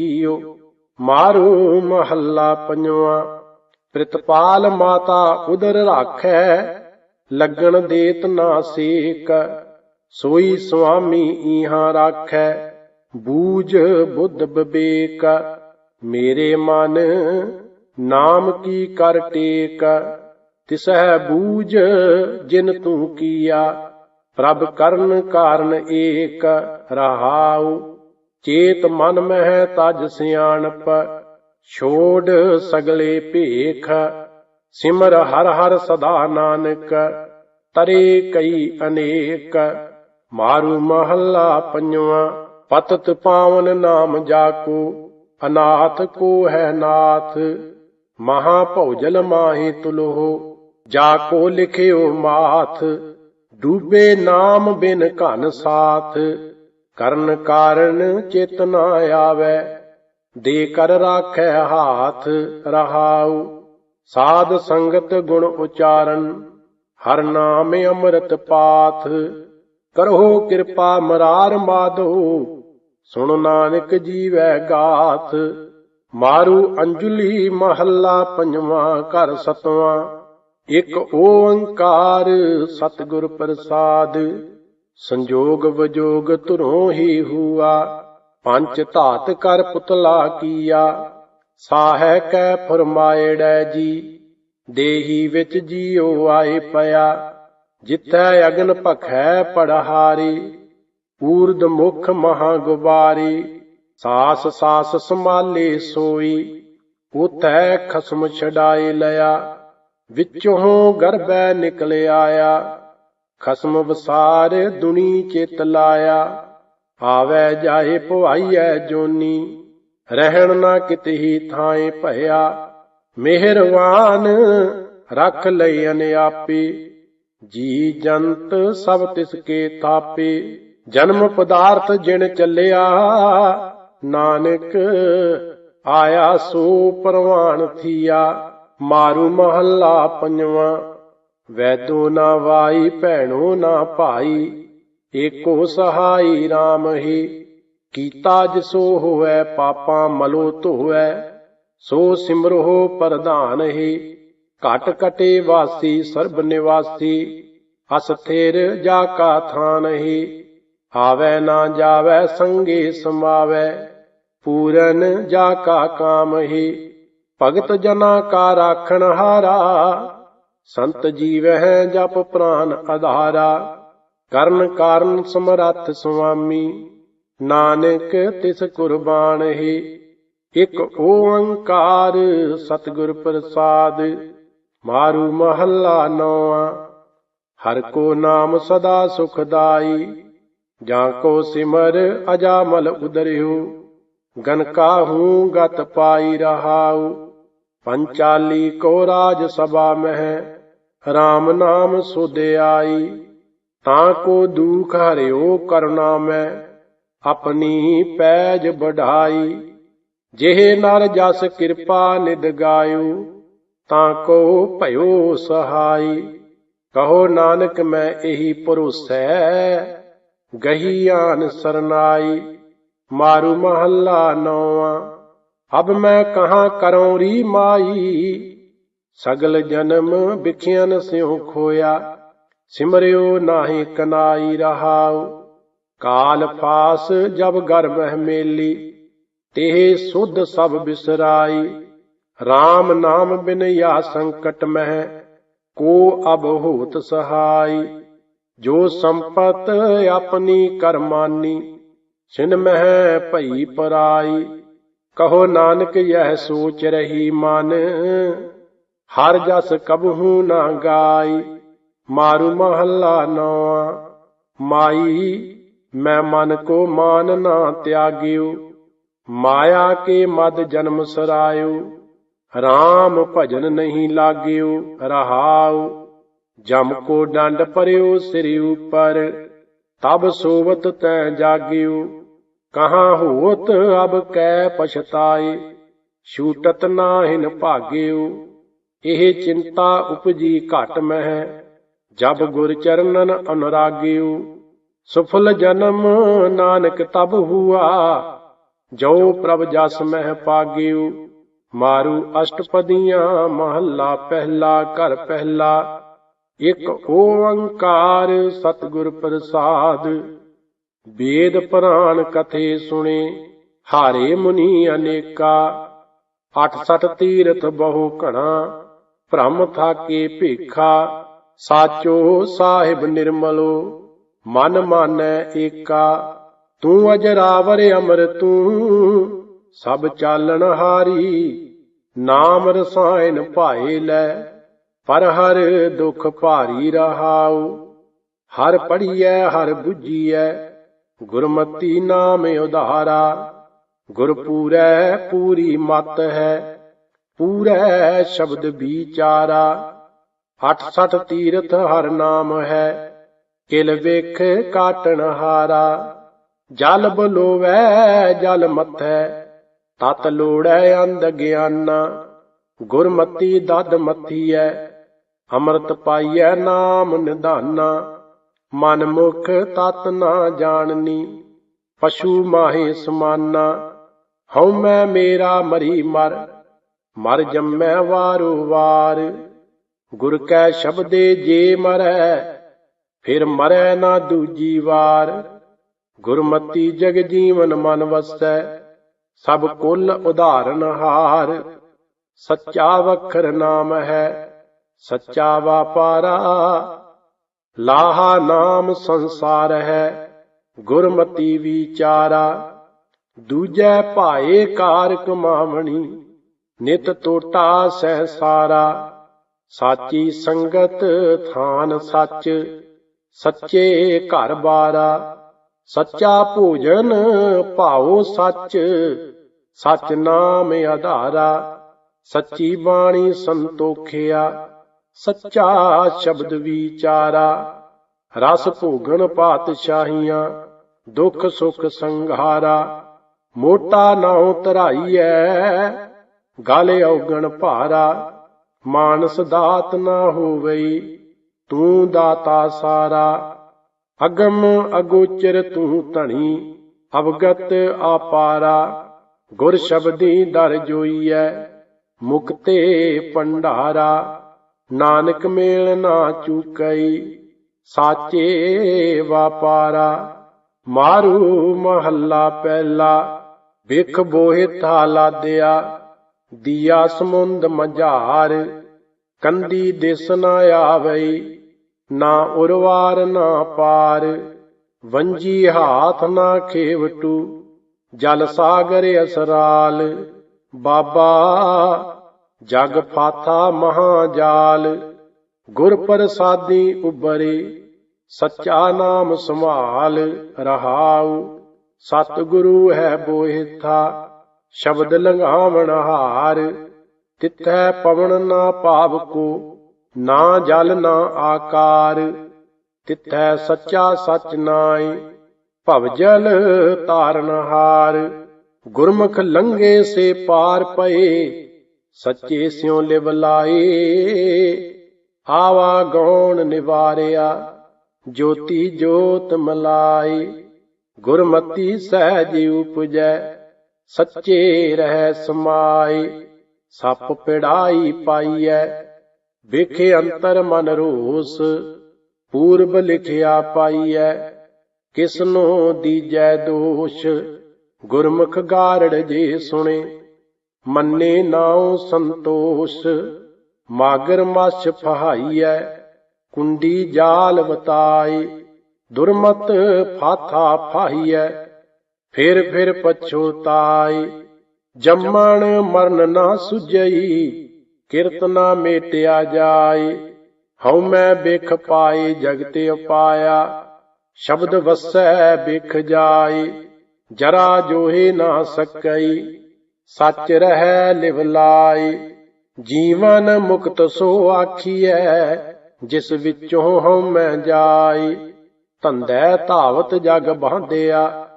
ਈਓ ਮਾਰੂ ਮਹੱਲਾ ਪੰਜਵਾ। ਪ੍ਰਿਤਪਾਲ ਮਾਤਾ ਉਦਰ ਰਾਖੈ, ਲੱਗਣ ਦੇਤ ਨਾ ਸੇਕ। ਸੋਈ ਸੁਆਮੀ ਈਹਾਂ ਰਾਖੈ, ਬੂਝ ਬੁੱਧ ਬਿਬੇਕ। ਮੇਰੇ ਮਨ ਨਾਮ ਕੀ ਕਰ ਟੇਕ। ਤਿਸਹਿ ਬੂਝ ਜਿਨ ਤੂੰ ਕੀਆ, ਪ੍ਰਭ ਕਰਨ ਕਾਰਨ ਏਕ। ਰਹਾਉ ਚੇਤ ਮਨ ਮਹਿ ਤਜ ਸਿਆਣਪ, ਛੋੜ ਸਗਲੇ ਭੇਖ, ਸਿਮਰ ਹਰ ਹਰ ਸਦਾ ਨਾਨਕ, ਤਰੇ ਕਈ ਅਨੇਕ, ਮਾਰੂ ਮਹੱਲਾ ਪੰਜਵਾ, ਪਤਤ ਪਾਵਨ ਨਾਮ ਜਾਕੋ, ਅਨਾਥ ਕੋ ਹੈ ਨਾਥ, ਮਹਾ ਭੌਜਲ ਮਾਹੀ ਤੁਲੋ ਜਾ ਕੋ ਲਿਖਿਓ ਮਾਥ, ਡੂਬੇ ਨਾਮ ਬਿਨ ਘਨ ਸਾਥ। ਕਰਨ ਕਾਰਨ ਚੇਤਨਾ ਨ ਆਵੇ। ਦੇ ਕਰ ਰਾਖੈ ਹਾਥ ਰਹਾਉ। ਸਾਧ ਸੰਗਤ ਗੁਣ ਉਚਾਰਨ। ਹਰ ਨਾਮ ਅੰਮ੍ਰਿਤ ਪਾਥ ਕਰੋ ਕਿਰਪਾ ਮਰਾਰ ਮਾਧੋ। ਸੁਣ ਨਾਨਕ ਜੀਵੈ ਗਾਥ। ਮਾਰੂ ਅੰਜਲੀ ਮਹੱਲਾ ਪੰਜਵਾਂ ਘਰ ਸਤਵਾਂ। ਇੱਕ ਓੰਕਾਰ ਸਤਿਗੁਰ ਪ੍ਰਸਾਦ। ਸੰਜੋਗ ਵਿਜੋਗ ਧੁਰੋਂ ਹੀ ਹੁਆ, ਪੰਜ ਧਾਤ ਕਰ ਪੁਤਲਾ ਕੀਆ। ਸਾਹੈ ਕੈ ਫਰਮਾਇੜੈ ਜੀ, ਦੇਹੀ ਵਿੱਚ ਜੀਉ ਆਏ ਪਿਆ। ਜਿੱਥੈ ਅਗਨ ਭਖੈ ਪੜਹਾਰੀ ਊਰਦ ਮੁਖ ਮਹਾ ਗੁਬਾਰੀ। ਸਾਸ ਸਾਸ ਸੰਭਾਲੇ ਸੋਈ ਉਤੈ ਖਸਮ ਛਡਾਏ ਲਿਆ। ਵਿੱਚੋਂ ਗਰਭੈ ਨਿਕਲ ਆਇਆ। ਖਸਮ ਵਸਾਰ ਦੁਨੀ ਚਿਤ ਲਾਇਆ, ਆਵੈ ਜਾਏ ਭਵਾਈਐ ਜੋਨੀ, ਰਹਿਣ ਨਾ ਕਿਤਹੀ ਥਾਏ ਭਇਆ, ਮਿਹਰਵਾਨ ਰੱਖ ਲਈ ਅਨਿਆਪੀ, ਜੀ ਜੰਤ ਸਭ ਤਿਸ ਕੇ ਤਾਪੇ, ਜਨਮ ਪਦਾਰਥ ਜਿਣ ਚੱਲਿਆ, ਨਾਨਕ ਆਇਆ ਸੋ ਪਰਵਾਨ ਥੀਆ, ਮਾਰੂ ਮਹੱਲਾ ਪੰਜਵਾ ਵੈਦੋ ਨਾ ਵਾਈ, ਭੈਣੋ ਨਾ ਭਾਈ, ਏਕੋ ਸਹਾਈ RAM ਹੀ। ਕੀਤਾ ਜਿਸੋ ਹੋਵੇ, ਪਾਪਾਂ ਮਲੋ ਧੋਵੈ, ਸੋ ਸਿਮਰੋ ਪ੍ਰਧਾਨ ਹੀ। ਘਟ ਕਟੇ ਵਾਸੀ, ਸਰਬ ਨਿਵਾਸੀ ਅਸਥਿਰ ਜਾ ਕਾ ਥਾਨ ਹੀ। ਆਵੈ ਨਾ ਜਾਵੈ, ਸੰਗੇ ਸਮਾਵੈ, ਪੂਰਨ ਜਾ ਕਾ ਕਾਮ ਹੀ। ਭਗਤ ਜਨਾ ਕਾ ਰਾਖਣ ਹਾਰਾ ਸੰਤ ਜੀਵਹਿ ਜਪ ਪ੍ਰਾਨ ਆਧਾਰਾ, ਕਰਨ ਕਾਰਨ ਸਮਰੱਥ ਸੁਆਮੀ। ਨਾਨਕ ਤਿਸ ਕੁਰਬਾਨ ਹੀ ਇਕ ਓੰਕਾਰ ਸਤਿਗੁਰ ਪ੍ਰਸਾਦ। ਮਾਰੂ ਮਹੱਲਾ ਨੌਆ ਹਰ ਕੋ ਨਾਮ ਸਦਾ ਸੁਖਦਾਈ। ਜਾਂ ਕੋ ਸਿਮਰ ਅਜਾਮਲ ਉਦਰਿਓ, ਗਨ ਕਾਹੂ ਗਤ ਪਾਈ ਰਹਾਉ। ਪੰਚਾਲੀ ਕੋ ਰਾਜ ਸਭਾ ਮਹਿ RAM ਨਾਮ ਸੁਧ ਆਈ, ਤਾਂ ਕੋ ਦੁਖ ਹਰਿਓ ਕਰਨਾ ਮੈਂ, ਆਪਣੀ ਪੈਜ ਬਢਾਈ ਜਿਹੇ ਨਰ ਜਸ ਕਿਰਪਾ ਨਿਦ ਗਾਇਓ, ਤਾਂ ਕੋ ਭਇਓ ਸਹਾਈ। ਕਹੋ ਨਾਨਕ ਮੈਂ ਇਹੀ ਭਰੋਸੈ ਗਹੀ ਆਨ ਸਰਨਾਈ। ਮਾਰੂ ਮਹੱਲਾ ਨੌਵਾਂ, ਅਬ ਮੈਂ ਕਹਾ ਕਰਉ ਰੀ ਮਾਈ ਸਗਲ ਜਨਮ ਵਿਖਿਆਨ ਸਿਉ ਖੋਇਆ, ਸਿਮਰਿਓ ਨਾਹੀ ਕਨਾਈ ਰਹਾਉ। ਕਾਲ ਫਾਸ ਜਬ ਗਰ ਮਹਿ ਮੇਲੀ ਤੇ ਸੁਧ ਸਭ ਬਿਸਰਾਈ। RAM ਨਾਮ ਬਿਨ ਯਾ ਸੰਕਟ ਮਹਿ, ਕੋ ਅਬ ਹੋਤ ਸਹਾਈ। ਜੋ ਸੰਪਤ ਆਪਣੀ ਕਰਮਾਨੀ ਛਿਨ ਮਹਿ ਭਈ ਪਰਾਈ। ਕਹੋ ਨਾਨਕ ਯਹ ਸੋਚ ਰਹੀ ਮਨ ਹਰ ਜਸ ਕਬਹੂ ਨਾ ਗਾਈ, ਮਾਰੂ ਮਹੱਲਾ ਨੌਆ ਮਾਈ, ਮੈਂ ਮਨ ਕੋ ਮਾਨ ਨਾ ਤਿਆਗਿਓ ਮਾਇਆ ਕੇ ਮਦ ਜਨਮ ਸਰਾਇਓ RAM ਭਜਨ ਨਹੀਂ ਲਾਗਿਓ ਰਹਾਉ। ਜਮ ਕੋ ਡੰਡ ਪਰਿਓ ਸਿਰ ਉਪਰ, ਤਬ ਸੋਵਤ ਤੈ ਜਾਗਿਓ ਕਹਾਂ ਹੋਤ ਅਬ ਕੈ ਪਛਤਾਏ, ਛੂਟਤ ਨਾਹਿਨ ਭਾਗਿਓ ਇਹ ਚਿੰਤਾ ਉਪਜੀ ਘਟ ਮਹਿ, ਜਬ ਗੁਰ ਚਰਨਨ ਅਨੁਰਾਗਿਓ ਸੁਫਲ ਜਨਮ ਨਾਨਕ ਤਬ ਹੁਆ, ਜੋ ਪ੍ਰਭ ਜਸ ਮਹਿ ਪਾਗਿਓ ਮਾਰੂ ਅਸ਼ਟਪਦੀਆਂ ਮਹੱਲਾ ਪਹਿਲਾ, ਘਰ ਪਹਿਲਾ, ਇਕ ਓੰਕਾਰ ਸਤਿਗੁਰ ਪ੍ਰਸਾਦ, ਵੇਦ ਪੁਰਾਣ ਕਥੇ ਸੁਣੇ, ਹਾਰੇ ਮੁਨੀ ਅਨੇਕਾ ਅਠ ਸਠ ਤੀਰਥ ਬਹੁ ਘਣਾ ਭ੍ਰਮ ਥਾਕੇ ਭੇਖਾ, ਸਾਚੋ ਸਾਹਿਬ ਨਿਰਮਲੋ, ਮਨ ਮਾਨੈ ਏਕਾ, ਤੂੰ ਅਜਰਾਵਰ ਅਮਰ ਤੂੰ, ਸਭ ਚਾਲਣ ਹਾਰੀ, ਨਾਮ ਰਸਾਇਣ ਭਾਏ ਲੈ, ਪਰ ਹਰ ਦੁਖ ਭਾਰੀ ਰਹਾਉ, ਹਰ ਪੜੀਐ ਹਰ ਬੁੱਝੀਐ, ਗੁਰਮਤੀ ਨਾਮ ਉਧਾਰਾ ਗੁਰ ਪੂਰੀ ਮਤ ਹੈ ਪੂਰੈ ਸ਼ਬਦ ਵਿਚਾਰਾ ਅਠ ਸਠ ਤੀਰਥ ਹਰ ਨਾਮ ਹੈ, ਕਿਲ ਵੇਖ ਕਾਟਣ ਹਾਰਾ, ਜਲ ਬਲੋਵੈ, ਜਲ ਮਥੈ, ਤਤ ਲੋੜੈ ਅੰਧ ਗਿਆਨਾ, ਗੁਰਮਤੀ ਦਦ ਮਥੀਐ, ਅੰਮ੍ਰਿਤ ਪਾਈਐ ਨਾਮ ਨਿਧਾਨਾ, ਮਨ ਮੁਖ ਤਤ ਨਾ ਜਾਣਨੀ, ਪਸ਼ੂ ਮਾਹੇ ਸਮਾਨਾ, ਹਉ ਮੈਂ ਮੇਰਾ ਮਰੀ ਮਰ ਮਰ ਜੰਮੈ ਵਾਰੋ ਵਾਰ। ਗੁਰ ਕੈ ਸ਼ਬਦੇ ਜੇ ਮਰੈ, ਫਿਰ ਮਰੈ ਨਾ ਦੂਜੀ ਵਾਰ। ਗੁਰਮਤੀ ਜਗ ਜੀਵਨ ਮਨ ਵਸੈ, ਸਭ ਕੁਲ ਉਧਾਰਨ ਹਾਰ। ਸੱਚਾ ਵਖਰ ਨਾਮ ਹੈ, ਸੱਚਾ ਵਾਪਾਰਾ। ਲਾਹਾ ਨਾਮ ਸੰਸਾਰ ਹੈ, ਗੁਰਮਤੀ ਵਿਚਾਰਾ। ਦੂਜੈ ਭਾਏ ਕਾਰ ਕਮਾਵਣੀ। ਨਿਤ ਟੋਟਾ ਸਹਿ ਸਾਰਾ, ਸਾਚੀ ਸੰਗਤ ਥਾਨ ਸੱਚ, ਸੱਚੇ ਘਰ ਬਾਰਾ, ਸੱਚਾ ਭੋਜਨ ਭਾਉ ਸੱਚ ਸੱਚ ਨਾਮ ਆਧਾਰਾ, ਸੱਚੀ ਬਾਣੀ ਸੰਤੋਖਿਆ, ਸੱਚਾ ਸ਼ਬਦ ਵਿਚਾਰਾ, ਰਸ ਭੋਗਣ ਪਾਤਸ਼ਾਹੀਆਂ, ਦੁੱਖ ਸੁਖ ਸੰਘਾਰਾ, ਮੋਟਾ ਨਾਉ ਧਰਾਈਐ ਗਲ ਔਗਣ ਭਾਰਾ, ਮਾਨਸ ਦਾਤ ਨਾ ਹੋਵਈ, ਤੂੰ ਦਾਤਾ ਸਾਰਾ। ਅਗਮ ਅਗੋਚਰ ਤੂੰ ਧਣੀ, ਅਵਗਤ ਆਪਾਰਾ। ਗੁਰ ਸ਼ਬਦੀ ਦਰ ਜੋਈਐ, ਮੁਕਤੇ ਪੰਡਾਰਾ। ਨਾਨਕ ਮੇਲ ਨਾ ਚੁਕਈ, ਸਾਚੇ ਵਾਪਾਰਾ। ਮਾਰੂ ਮਹੱਲਾ ਪਹਿਲਾ ਵਿਖ ਬੋਹਿ ਥਾ ਲਾਦਿਆ ਦੀਆ ਸਮੁੰਦ ਮਝਾਰ, ਕੰਦੀ ਦਿਸ ਨਾ ਆਵਈ, ਨਾ ਉਰਵਾਰ ਨਾ ਪਾਰ, ਵੰਜੀ ਹਾਥ ਨਾ ਖੇਵਟੂ, ਜਲ ਸਾਗਰ ਅਸਰਾਲ, ਬਾਬਾ ਜਗ ਫਾਥਾ ਮਹਾ ਜਾਲ ਗੁਰ ਪ੍ਰਸਾਦੀ ਉਬਰੇ ਸੱਚਾ ਨਾਮ ਸੰਭਾਲ ਰਹਾਉ, ਸਤਿਗੁਰੂ ਹੈ ਬੋਹਿਥਾ ਸ਼ਬਦ ਲੰਘਾਵਣ ਹਾਰ, ਤਿੱਥੈ ਪਵਨ ਨਾ ਭਾਵ ਕੋ, ਨਾ ਜਲ ਨਾ ਆਕਾਰ, ਤਿੱਥੈ ਸੱਚਾ ਸੱਚ ਨਾਈ ਭਵ ਜਲ ਤਾਰਨ ਹਾਰ। ਗੁਰਮੁਖ ਲੰਗੇ ਸੇ ਪਾਰ ਪਏ, ਸੱਚੇ ਸਿਉ ਲਿਵ ਲਾਏ। ਆਵਾ ਗੌਣ ਨਿਵਾਰਿਆ, ਜੋਤੀ ਜੋਤ ਮਲਾਈ ਗੁਰਮਤੀ ਸਹਿਜ ਉਪਜੈ ਸੱਚੇ ਰਹਿ ਸਮਾਏ, ਸੱਪ ਪਿੜਾਈ ਪਾਈਐ, ਵੇਖੇ ਅੰਤਰ ਮਨ ਰੋਸ, ਪੂਰਬ ਲਿਖਿਆ ਪਾਈਐ, ਕਿਸਨੋ ਦੀਜੈ ਦੋਸ਼, ਗੁਰਮੁਖ ਗਾਰੜ ਜੇ ਸੁਣੇ, ਮੰਨੇ ਨਾਉ ਸੰਤੋਸ਼, ਮਾਗਰ ਮਛ ਫਹਾਈਐ, ਕੁੰਡੀ ਜਾਲ ਬਤਾਈ ਦੁਰਮਤ ਫਾਥਾ ਫਾਹੀਐ ਫਿਰ ਫਿਰ ਪਛੋਤਾਈ ਜੰਮਣ ਮਰਨ ਨਾ ਸੁਝਈ, ਕਿਰਤ ਨਾ ਮੇਟਿਆ ਜਾਏ ਹਉ ਮੈਂ ਬਿਖ ਪਾਏ ਜਗਤੇ ਉਪਾਇਆ, ਸ਼ਬਦ ਵਸੈ ਬਿਖ ਜਾਏ ਜਰਾ ਜੋਹੇ ਨਾ ਸਕਈ, ਸੱਚ ਰਹਿ ਲਿਵ ਲਾਈ। ਜੀਵਨ ਮੁਕਤ ਸੋ ਆਖੀਐ, ਜਿਸ ਵਿੱਚੋਂ ਹਉ ਮੈਂ ਜਾਈ। ਧੰਦੈ ਧਾਵਤ ਜਗ ਬਾਂਧਿਆ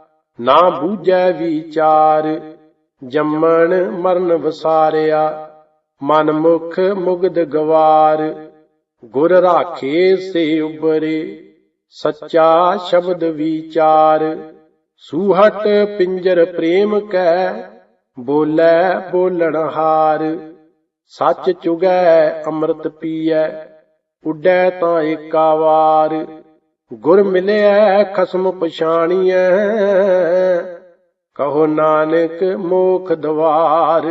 ਨਾ ਬੂਝੈ ਵਿਚਾਰ, ਜੰਮਣ ਮਰਨ ਵਸਾਰਿਆ ਮਨ ਮੁਖ ਮੁਗਦ ਗਵਾਰ, ਗੁਰ ਰਾਖੇ ਸੇ ਉਬਰੇ, ਸੱਚਾ ਸ਼ਬਦ ਵਿਚਾਰ, ਸੂਹਟ ਪਿੰਜਰ ਪ੍ਰੇਮ ਕੈ, ਬੋਲੇ ਬੋਲਣ ਹਾਰ, ਸੱਚ ਚੁਗੈ ਅੰਮ੍ਰਿਤ ਪੀਐ, ਉੱਡੈ ਤਾਂ ਏਕਾ ਵਾਰ। ਗੁਰ ਮਿਲਿਆ ਖਸਮ ਪਛਾਣੀਐ ਕਹੋ ਨਾਨਕ ਮੋਖ ਦਵਾਰ।